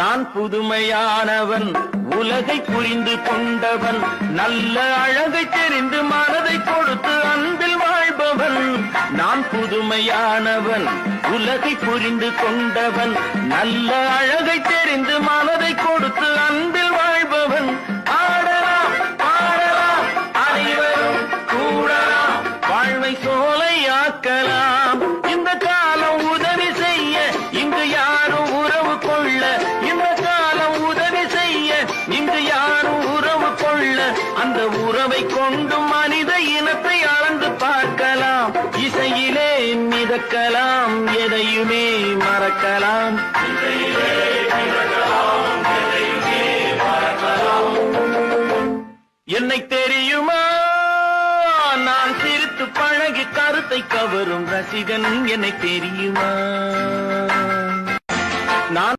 நான் புதுமையானவன் உலகை புரிந்து கொண்டவன் நல்ல அழகை தெரிந்து மனதை கொடுத்து அன்பில் வாழ்பவன். நான் புதுமையானவன் உலகை புரிந்து கொண்டவன் நல்ல அழகை தெரிந்து மனதை கொடுத்து அன்பில் வாழ்பவன். வாழ்வை சோலையாக்கலாம். அந்த உறவை கொண்டு மனித இனத்தை அளந்து பார்க்கலாம். இசையிலே மிதக்கலாம் எதையுமே மறக்கலாம். என்னை தெரியுமா? நான் சிரித்து பழகி கருத்தை கவரும் ரசிகன் என்னை தெரியுமா?